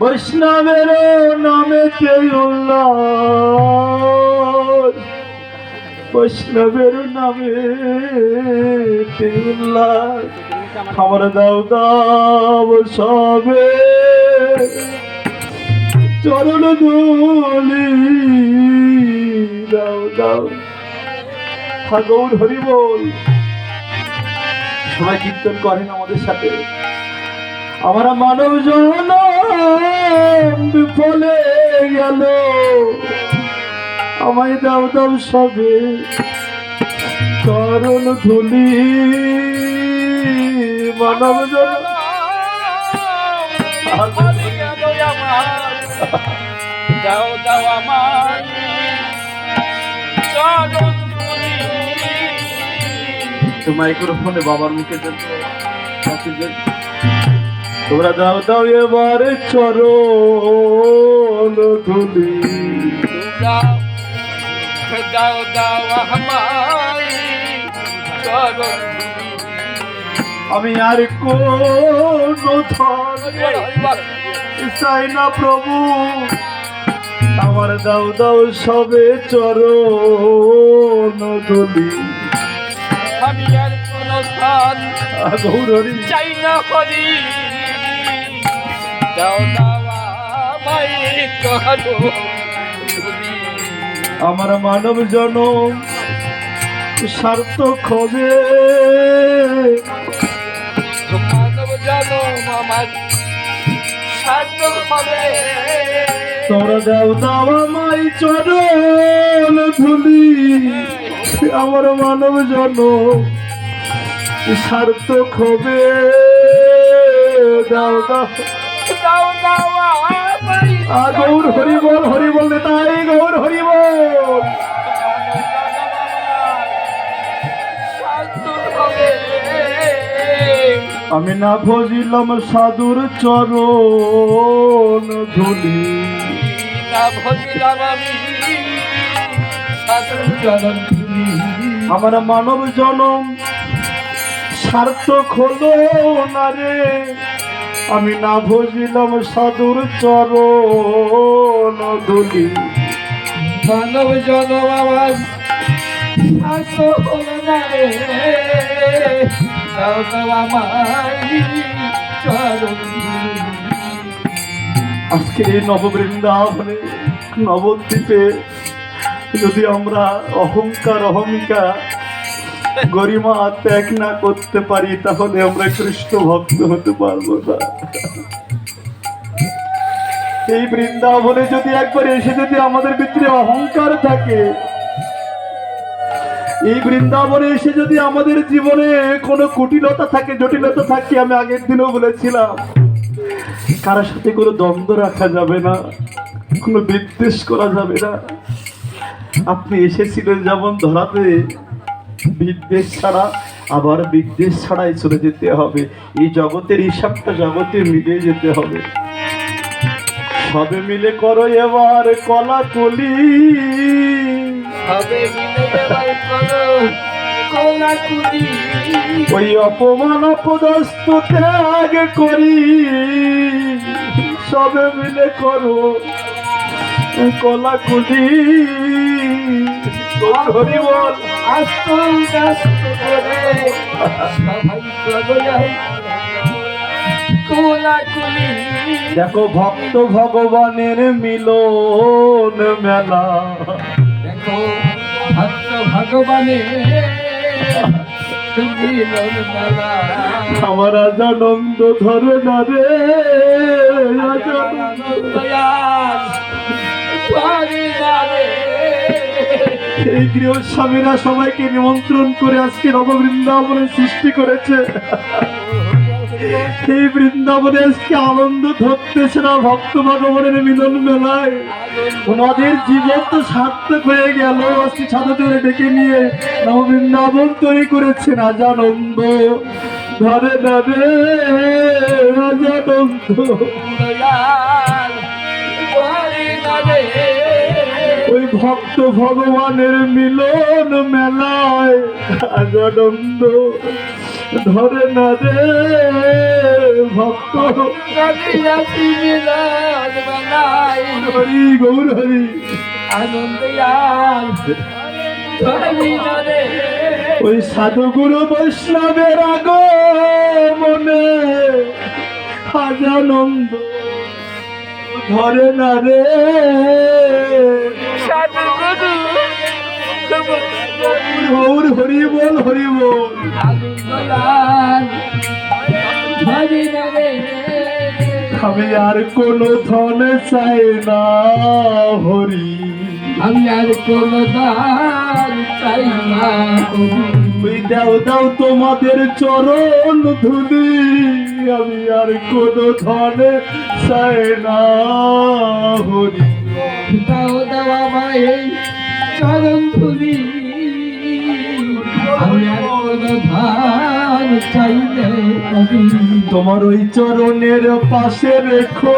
বৈষ্ণবের নামেতে উল্লাস বৈষ্ণবের নামে উল্লাস আমার দাও দাও সবে। চরণ ধুলি দাও দাও। ঠাকুর হরি বল। সবাই কীর্তন করেন আমাদের সাথে। আমার মানব বিফলে গেল আমায় দাও দাও সবে কারণ ধুলি মানব জন দাও দাও আমার তো মাইক্রোফোনে বাবার মুখে দেন তো। কাছে দেন। তোমরা দাও দাও এবারে চরণ ধুলি দাও দাও আমি আর কোন চাই না প্রভু। আমার দাও দাও সবে চরণ ধুলি আমি আর কোন চাই না করি। আমার মানব জনম সার্থক হবে। মানব জনম আমার সার্থক হবে। তোরা দাও দাও আমায় চরণ ধুলি। আমার মানব জনম সার্থক হবে। দাও দাও। গৌর হরি বল হরি বল তাই গৌর হরি বল আমি না ভজিলাম সাধুর চরণ ধুলি। না ভজিলাম আমি সাধুর চরণ ধুলি। আমার মানব জনম সার্থক হলো না রে? আমি না ভজিলাম সাধুর চরণ ধুলি মানব জনম আমার। আজকে এই নববৃন্দাবনে নবদ্বীপে যদি আমরা অহংকার অহমিকা গরিমা, ত্যাগ না করতে পারি, তাহলে আমরা কৃষ্ণ ভক্ত হতে পারব না। এই বৃন্দাবনে যদি একবার এসে যদি আমাদের ভিতরে অহংকার থাকে, এই বৃন্দাবনে এসে যদি আমাদের জীবনে কোনো কুটিলতা থাকে, জটিলতা থাকে, আমি আগের দিনও বলেছিলাম কারোর সাথে কোনো দ্বন্দ্ব রাখা যাবে না, কোনো বিদ্বেষ করা যাবে না। আপনি এসেছিলেন যেমন ধরাতে বিদ্বেষ ছাড়া আবার বিদ্বেষ ছাড়াই চলে যেতে হবে। এই জগতের হিসাবটা জগতে মিলে যেতে হবে। সবে মিলে করো এবার কলা কলি। ওই অপমান অপদস্ত ত্যাগ করি। সবে মিলে করো কলা কলি। দেখো ভক্ত ভগবানের মিলন মেলা। দেখো ভক্ত ভগবানের আমার আজানন্দ ধরে না রে এই গৃহস্বামীরা সবাইকে নিমন্ত্রণ করে আজকে নববৃন্দাবনের সৃষ্টি করেছে। এই বৃন্দাবনে আজকে আনন্দ ধরতেছে না ভক্ত ভগবানের মিলন মেলায়। ওনাদের জীবন তো সার্থক হয়ে গেল, আজকে সাধুদের ডেকে নিয়ে নববৃন্দাবন তৈরি করেছেন রাজানন্দ ধরে না রে রাজানন্দ ভক্ত ভগবানের মিলন মেলায় আনন্দ ধরে না রে ভক্ত। হরি গৌর হরি। আনন্দ ওই সাধুগুরু বৈষ্ণবের আগ মনে আনন্দ ধরে না রে গৌর হরি বল হরি বল আমি আর কোনো ধন চাই না হরি। আমি আর কোন দান চাই না ওই দাও দাও তোমাদের চরণ ধুলি। আমি আর কোনো ধন চাই না হরি। দাও দাও আমায় চরণ ধুলি। তোমার ওই চরণের পাশে রেখো।